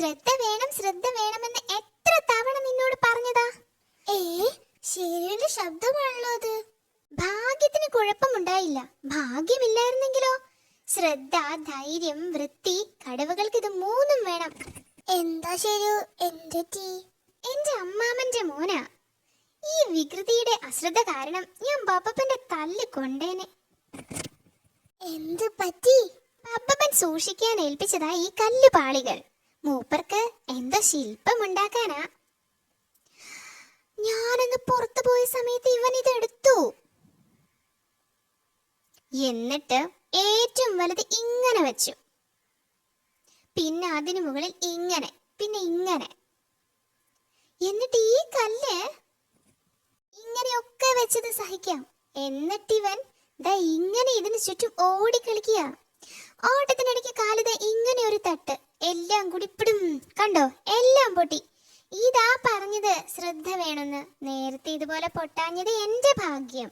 ശ്രദ്ധ വേണം ശ്രദ്ധ വേണമെന്ന് എത്ര തവണ നിന്നോട് പറഞ്ഞതാ? ഏ ശരിയുടെ ശബ്ദമാണല്ലോ അത്. ഭാഗ്യത്തിന് കുഴപ്പമുണ്ടായില്ല. ഭാഗ്യമില്ലായിരുന്നെങ്കിലോ? ശ്രദ്ധ ധൈര്യം വൃത്തി കടവുകൾക്ക് ഇത് മൂന്നും വേണം. എന്താ ശരി എന്റെ ടീ എന്റെ അമ്മാമന്റെ മോനാ. ഈ വികൃതിയുടെ അശ്രദ്ധ കാരണം ഞാൻ ബപ്പപ്പന്റെ തല്ല് കൊണ്ടേനെ. എന്ത് പറ്റി? ബപ്പപ്പൻ സൂക്ഷിക്കാൻ ഏൽപ്പിച്ചതാ ഈ കല്ലുപാളികൾ. മൂപ്പർക്ക് എന്തോ ശില്പമുണ്ടാക്കാനാ? ഞാനന്ന് പുറത്തു പോയ സമയത്ത് ഇവൻ ഇതെടുത്തു. എന്നിട്ട് ഏറ്റവും വലുത് ഇങ്ങനെ വെച്ചു. പിന്നെ അതിനു മുകളിൽ ഇങ്ങനെ പിന്നെ ഇങ്ങനെ. എന്നിട്ട് ഈ കല്ല് ഇങ്ങനെയൊക്കെ വെച്ചത് സഹിക്കാം. എന്നിട്ടിവൻ ദാ ഇങ്ങനെ ഇതിനു ചുറ്റും ഓടിക്കളിക്കുക. ഓട്ടത്തിനിടയ്ക്ക് കാലിത ഇങ്ങനെ ഒരു തട്ട്. എല്ലാം കൂടി കണ്ടോ? എല്ലാം പൊട്ടി. ഇതാ പറഞ്ഞത് ശ്രദ്ധ വേണമെന്ന്. നേരത്തെ ഇതുപോലെ പൊട്ടാഞ്ഞത് എന്റെ ഭാഗ്യം.